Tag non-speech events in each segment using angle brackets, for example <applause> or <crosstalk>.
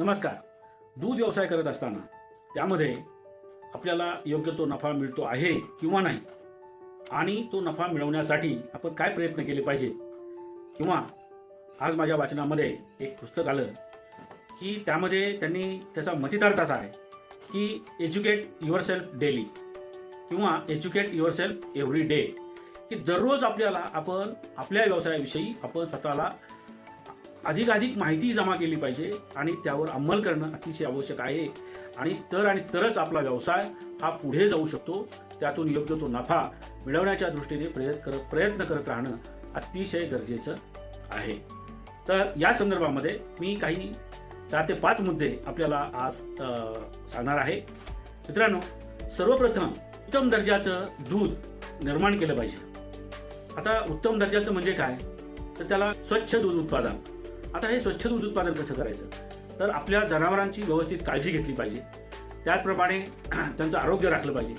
नमस्कार. दूध व्यवसाय करत असताना त्यामध्ये आपल्याला योग्य तो नफा मिळतो आहे किंवा नाही? आणि तो नफा मिळवण्यासाठी आपण काय प्रयत्न केले पाहिजे? किंवा आज माझ्या वाचनामध्ये एक पुस्तक आलं की त्यामध्ये त्यांनी त्याचा मतितार्थ असा आहे की एज्युकेट युअरसेल्फ डेली किंवा एज्युकेट युअरसेल्फ एव्हरी डे की दररोज आपल्याला आपण आपल्या व्यवसायाविषयी आपण स्वतःला अधिकाधिक माहिती जमा केली पाहिजे आणि त्यावर अंमल करणं अतिशय आवश्यक आहे. आणि तर आणि तरच आपला व्यवसाय हा पुढे जाऊ शकतो. त्यातून योग्य तो नफा मिळवण्याच्या दृष्टीने प्रयत्न करत प्रयत्न करत राहणं अतिशय गरजेचं आहे. तर या संदर्भामध्ये मी काही चार ते पाच मुद्दे आपल्याला आज सांगणार आहे. मित्रांनो सर्वप्रथम उत्तम दर्जाचं दूध निर्माण केलं पाहिजे. आता उत्तम दर्जाचं म्हणजे काय? तर त्याला स्वच्छ दूध उत्पादन. आता हे स्वच्छ दूध उत्पादन कसं करायचं? तर आपल्या जनावरांची व्यवस्थित काळजी घेतली पाहिजे. त्याचप्रमाणे <clears throat> त्यांचं आरोग्य राखलं पाहिजे.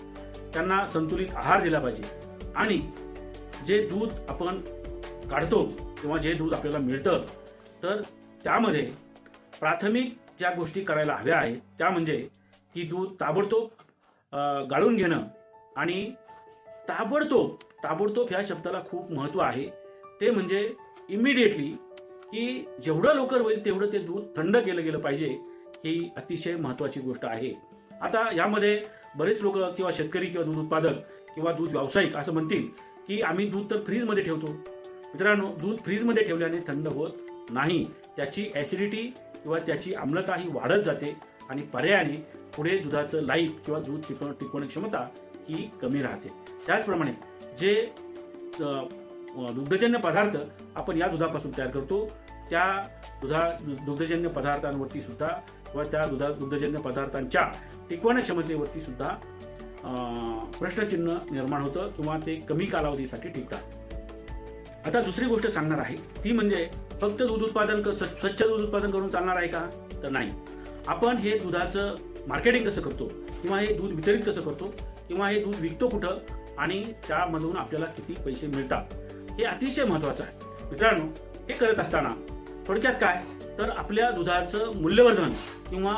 त्यांना संतुलित आहार दिला पाहिजे. आणि जे दूध आपण काढतो किंवा जे दूध आपल्याला मिळतं तर त्यामध्ये प्राथमिक ज्या गोष्टी करायला हव्या आहेत त्या म्हणजे की दूध ताबडतोब गाळून घेणं आणि ताबडतोब ताबडतोब ह्या शब्दाला खूप महत्त्व आहे. ते म्हणजे इमिडिएटली की जेवढं लवकर होईल तेवढं ते दूध थंड केलं गेलं पाहिजे ही अतिशय महत्त्वाची गोष्ट आहे. आता यामध्ये बरेच लोक किंवा शेतकरी किंवा दूध उत्पादक किंवा दूध व्यावसायिक असं म्हणतील की आम्ही दूध तर फ्रीजमध्ये ठेवतो. मित्रांनो दूध फ्रीजमध्ये ठेवल्याने थंड होत नाही. त्याची ॲसिडिटी किंवा त्याची आम्लता ही वाढत जाते आणि पर्यायाने पुढे दुधाचं लाईफ किंवा दूध टिकव टिकवण क्षमता ही कमी राहते. त्याचप्रमाणे जे दुग्धजन्य पदार्थ आपण या दुधापासून तयार करतो त्या दुधा दुग्धजन्य पदार्थांवरती सुद्धा किंवा त्या दुधा दुग्धजन्य पदार्थांच्या टिकवण्या क्षमतेवरती सुद्धा प्रश्नचिन्ह निर्माण होतं किंवा ते कमी कालावधीसाठी टिकतात. आता दुसरी गोष्ट सांगणार आहे. ती म्हणजे फक्त दूध उत्पादन क- स्व- स्वच्छ दूध उत्पादन करून चालणार आहे का? तर नाही. आपण हे दुधाचं मार्केटिंग कसं करतो? किंवा हे दूध वितरित कसं करतो? किंवा हे दूध विकतो कुठं? आणि त्यामधून आपल्याला किती पैसे मिळतात? हे अतिशय महत्त्वाचं आहे. मित्रांनो हे करत असताना थोडक्यात काय? तर आपल्या दुधाचं मूल्यवर्धन किंवा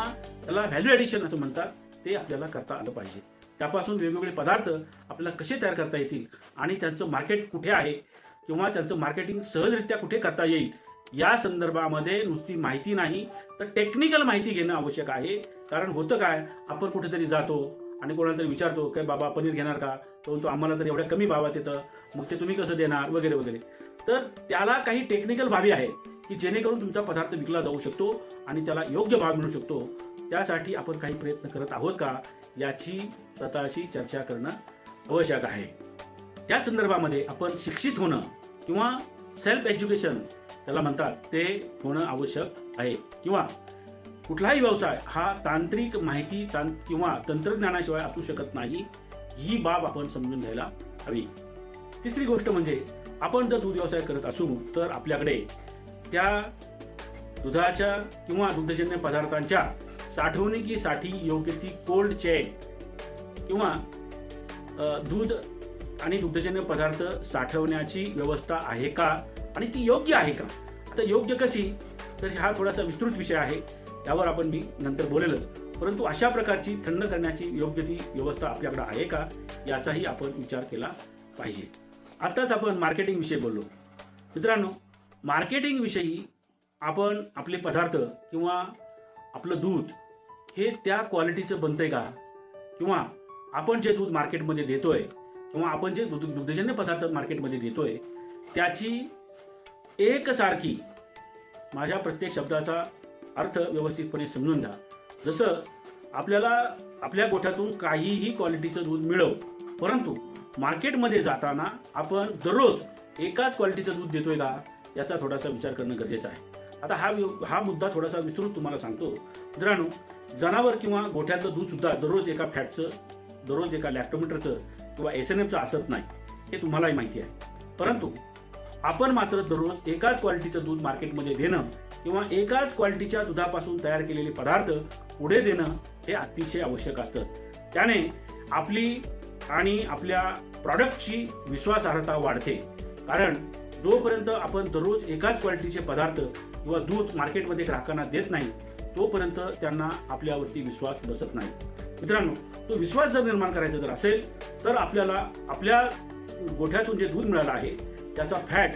त्याला व्हॅल्यू ॲडिशन असं म्हणतात ते आपल्याला करता आलं पाहिजे. त्यापासून वेगवेगळे पदार्थ आपल्याला कसे तयार करता येतील आणि त्यांचं मार्केट कुठे आहे किंवा त्यांचं मार्केटिंग सहजरित्या कुठे करता येईल या संदर्भामध्ये नुसती माहिती नाही. तर टेक्निकल माहिती घेणं आवश्यक आहे. कारण होतं काय? आपण कुठेतरी जातो आणि कोणाला तरी विचारतो काय बाबा पनीर घेणार का? तो आम्हाला तर एवढ्या कमी भावात येतं. मग ते तुम्ही कसं देणार? वगैरे वगैरे. तर त्याला काही टेक्निकल बाबी आहेत. की जेणेकरून तुमचा पदार्थ विकला जाऊ शकतो आणि त्याला योग्य भाव मिळू शकतो. त्यासाठी आपण काही प्रयत्न करत आहोत का? याची स्वतःशी चर्चा करणं आवश्यक आहे. त्या संदर्भामध्ये आपण शिक्षित होणं किंवा सेल्फ एज्युकेशन त्याला म्हणतात ते होणं आवश्यक आहे. किंवा कुठलाही व्यवसाय हा तांत्रिक माहिती तां- किंवा तंत्रज्ञानाशिवाय असू शकत नाही ही बाब आपण समजून घ्यायला हवी. तिसरी गोष्ट म्हणजे आपण जर दूध व्यवसाय करत असू तर आपल्याकडे त्या दुधाच्या किंवा दुग्धजन्य पदार्थांच्या साठवणुकीसाठी योग्य ती कोल्ड चेन किंवा दूध आणि दुग्धजन्य पदार्थ साठवण्याची व्यवस्था आहे का? आणि ती योग्य आहे का? आता योग्य कशी? तर हा थोडासा विस्तृत विषय आहे. त्यावर आपण मी नंतर बोलेलच. परंतु अशा प्रकारची थंड करण्याची योग्य ती व्यवस्था आपल्याकडे आहे का? याचाही आपण विचार केला पाहिजे. आत्ताच आपण मार्केटिंगविषयी बोललो. मित्रांनो मार्केटिंगविषयी आपण आपले पदार्थ किंवा आपलं दूध हे त्या क्वालिटीचं बनतंय का? किंवा आपण जे दूध मार्केटमध्ये देतोय किंवा आपण जे दूध दुग्धजन्य पदार्थ मार्केटमध्ये देतोय त्याची एकसारखी माझ्या प्रत्येक शब्दाचा अर्थ व्यवस्थितपणे समजून घ्या. जसं आपल्याला आपल्या गोठ्यातून काहीही क्वालिटीचं दूध मिळव परंतु मार्केटमध्ये जाताना आपण दररोज एकाच क्वालिटीचं दूध देतोय का? याचा थोडासा विचार करणं गरजेचं आहे. आता हा हा मुद्दा थोडासा विस्तृत तुम्हाला सांगतो. मित्रांनो जनावर किंवा गोठ्यातलं दूध सुद्धा दररोज एका फॅटचं दररोज एका लॅक्टोमीटरचं किंवा एस एन एफचं असत नाही हे तुम्हालाही माहिती आहे. परंतु आपण मात्र दररोज एकाच क्वालिटीचं दूध मार्केटमध्ये देणं किंवा एकाच क्वालिटीच्या दुधापासून तयार केलेले पदार्थ पुढे देणं हे अतिशय आवश्यक असतं. त्याने आपली आणि आपल्या प्रॉडक्टची विश्वासार्हता वाढते. कारण जोपर्यंत आपण दररोज एकाच क्वालिटीचे पदार्थ किंवा दूध मार्केटमध्ये ग्राहकांना देत नाही तोपर्यंत त्यांना आपल्यावरती विश्वास बसत नाही. मित्रांनो तो विश्वास जर निर्माण करायचा जर असेल तर आपल्याला आपल्या गोठ्यातून जे दूध मिळालं आहे त्याचा फॅट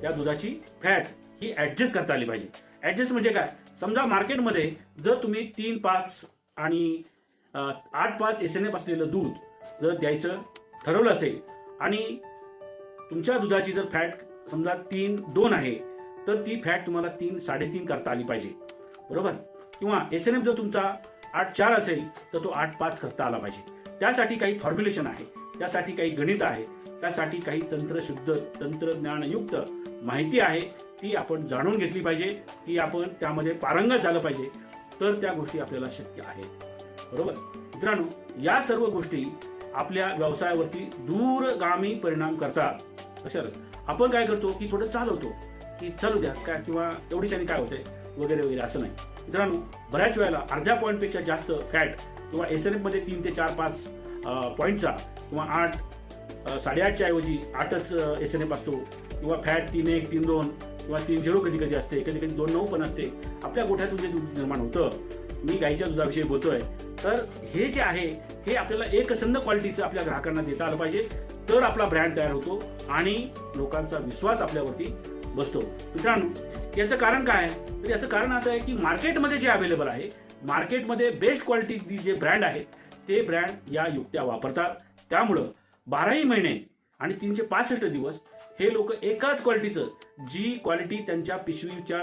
त्या दुधाची फॅट ही ॲडजस्ट करता आली पाहिजे. ॲडजस्ट म्हणजे काय? समजा मार्केटमध्ये जर तुम्ही तीन पाच आणि आठ पाच एस एन एफ असलेलं दूध जर द्यायचं ठरवलं असेल आणि तुमच्या दुधाची जर फॅट समजा तीन दोन आहे तर ती फॅट तुम्हाला तीन साडेतीन करता आली पाहिजे. बरोबर? किंवा एस एन एफ जर तुमचा आठ चार असेल तर तो आठ पाच करता आला पाहिजे. त्यासाठी काही फॉर्म्युलेशन आहे त्यासाठी काही गणित आहे त्यासाठी काही तंत्रशुद्ध तंत्रज्ञानयुक्त माहिती आहे ती आपण जाणून घेतली पाहिजे ती आपण त्यामध्ये पारंगत झालं पाहिजे तर त्या गोष्टी आपल्याला शक्य आहे बरोबर? मित्रांनो या सर्व गोष्टी आपल्या व्यवसायावरती दूरगामी परिणाम करतात. कशाला आपण काय करतो की थोडं चालवतो की चालू द्या काय किंवा एवढीच्याने काय होते? वगैरे वगैरे असं नाही. मित्रांनो बऱ्याच वेळेला अर्ध्या पॉईंटपेक्षा जास्त फॅट किंवा एस एन एफमध्ये तीन ते चार पाच पॉईंटचा किंवा आठ साडेआठच्या ऐवजी आठच एस एन एफ असतो किंवा फॅट तीन एक तीन दोन किंवा तीन झिरो कधी कधी असते कधी कधी दोन नऊ पण असते. आपल्या गोठ्यातून जे दूध निर्माण होतं मी गाईच्या दुधाविषयी बोलतोय तर हे जे आहे हे आपल्याला एकसंध क्वालिटीचं आपल्या ग्राहकांना देता आलं पाहिजे. तर आपला ब्रँड तयार होतो आणि लोकांचा विश्वास आपल्यावरती बसतो. मित्रांनो याचं कारण काय आहे? तर याचं कारण असं आहे की मार्केटमध्ये जे अवेलेबल आहे मार्केटमध्ये बेस्ट क्वालिटी जे ब्रँड आहेत ते ब्रँड या युक्त्या वापरतात. त्यामुळं बाराही महिने आणि तीनशे पासष्ट दिवस हे लोक एकाच क्वालिटीचं जी क्वालिटी त्यांच्या पिशवीच्या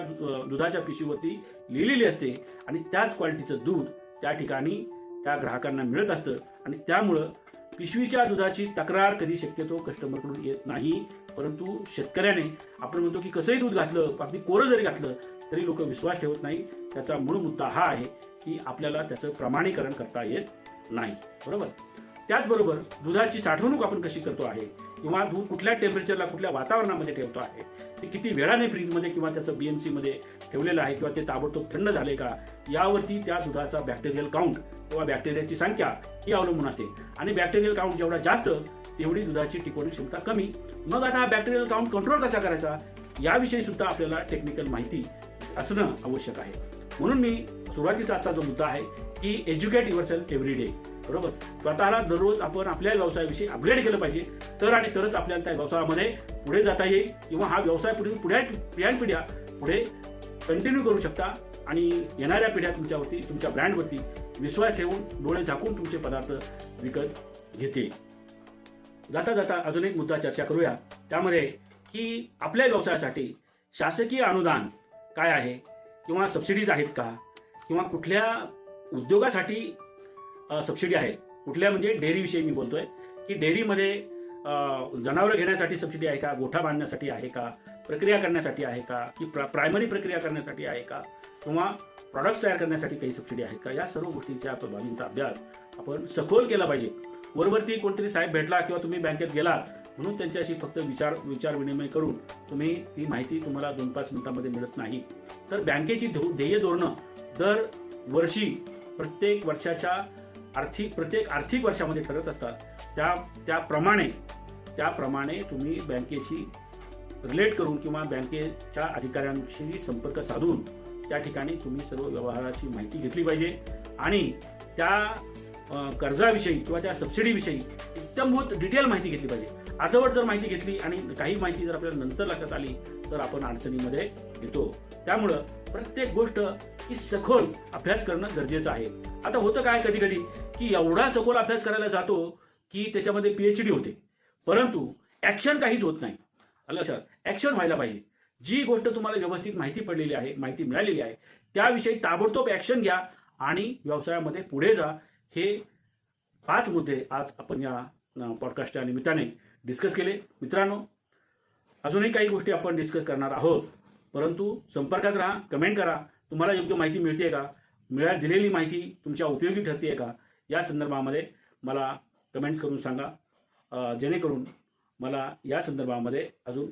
दुधाच्या पिशवीवरती लिहिलेली असते आणि त्याच क्वालिटीचं दूध त्या ठिकाणी त्या ग्राहकांना मिळत असतं. आणि त्यामुळं पिशवीच्या दुधाची तक्रार कधी शक्यतो कस्टमरकडून येत नाही. परंतु शेतकऱ्याने आपण म्हणतो की कसंही दूध घातलं अगदी कोरं जरी घातलं तरी लोक विश्वास ठेवत नाही. त्याचा मूळ मुद्दा हा आहे की आपल्याला त्याचं प्रमाणीकरण करता येत नाही. बरोबर? त्याचबरोबर दुधाची साठवणूक आपण कशी करतो आहे? किंवा दूध कुठल्या टेम्परेचरला कुठल्या वातावरणामध्ये ठेवतो आहे? ते किती वेळाने फ्रीजमध्ये किंवा त्याचं बीएमसी मध्ये ठेवलेलं आहे? किंवा ते ताबडतोब थंड झाले का? यावरती त्या दुधाचा बॅक्टेरियल काउंट किंवा बॅक्टेरियाची संख्या ही अवलंबून असते. आणि बॅक्टेरियल काउंट जेवढा जास्त तेवढी दुधाची टिकवणी क्षमता कमी. मग आता हा बॅक्टेरियल काउंट कंट्रोल कसा करायचा? याविषयी सुद्धा आपल्याला टेक्निकल माहिती असणं आवश्यक आहे. म्हणून मी सुरुवातीचा आजचा जो मुद्दा आहे की educate yourself every day बरोबर? स्वतःला दररोज आपण आपल्या व्यवसायाविषयी अपग्रेड केलं पाहिजे. तर आणि तरच आपल्याला त्या व्यवसायामध्ये पुढे जाता येईल किंवा हा व्यवसाय पुढे पुढ्या पिढ्यान पिढ्या पुढे कंटिन्यू करू शकता. आणि येणाऱ्या पिढ्या तुमच्यावरती तुमच्या ब्रँडवरती विश्वास ठेवून डोळे झाकून तुमचे पदार्थ विकत घेते जाता जाता अजून एक मुद्दा चर्चा करूया. त्यामध्ये की आपल्या व्यवसायासाठी शासकीय अनुदान काय आहे? किंवा सबसिडीज आहेत का? किंवा कुठल्या उद्योगासाठी सबसिडी आहे. कुठल्या म्हणजे डेअरीविषयी मी बोलतोय की डेअरीमध्ये जनावरं घेण्यासाठी सबसिडी आहे का? गोठा बांधण्यासाठी आहे का? प्रक्रिया करण्यासाठी आहे का? की प्रा प्रायमरी प्रक्रिया करण्यासाठी आहे का? किंवा प्रॉडक्ट्स तयार करण्यासाठी काही सबसिडी आहेत का? या सर्व गोष्टींच्या बाबींचा अभ्यास आपण सखोल केला पाहिजे. वरवरती कोणतरी साहेब भेटला किंवा तुम्ही बँकेत गेलात म्हणून त्यांच्याशी फक्त विचार विचार विनिमय करून तुम्ही ती माहिती तुम्हाला दोन पाच मिनिटांमध्ये मिळत नाही. तर बँकेची ध्येय धोरणं दर वर्षी प्रत्येक वर्षाच्या आर्थिक प्रत्येक आर्थिक वर्षामध्ये ठरत असतात. त्या त्याप्रमाणे त्याप्रमाणे तुम्ही बँकेशी रिलेट करून किंवा बँकेच्या अधिकाऱ्यांशी संपर्क साधून त्या ठिकाणी तुम्ही सर्व व्यवहाराची माहिती घेतली पाहिजे. आणि त्या कर्जाविषयी किंवा त्या सबसिडीविषयी एकदम डिटेल माहिती घेतली पाहिजे. अर्धवट जर माहिती घेतली आणि काही माहिती जर आपल्याला नंतर लक्षात आली तर आपण अडचणीमध्ये येतो. त्यामुळं प्रत्येक गोष्ट ही सखोल अभ्यास करणं गरजेचं आहे. आता होतं काय कधी कधी की एवढा सखोल अभ्यास करायला जातो की त्याच्यामध्ये पी एच डी होते. परंतु ॲक्शन काहीच होत नाही. लक्षात? ॲक्शन व्हायला पाहिजे. जी गोष्ट तुम्हाला व्यवस्थित माहिती पडलेली आहे माहिती मिळालेली आहे त्याविषयी ताबडतोब ॲक्शन घ्या आणि व्यवसायामध्ये पुढे जा. हे पाच मुद्दे आज आपण या पॉडकास्टच्या निमित्ताने डिस्कस केले. मित्रांनो अजूनही काही गोष्टी आपण डिस्कस करणार आहोत. परंतु संपर्कात राहा कमेंट करा. तुम्हाला योग्य माहिती मिळते का? मिळा दिलेली माहिती तुमच्या उपयोगी ठरते का? या संदर्भामध्ये मला कमेंट्स करून सांगा. जेणेकरून मला या संदर्भामध्ये अजून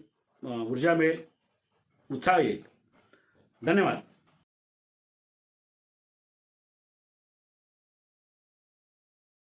ऊर्जा मिळेल उत्साह येईल. धन्यवाद.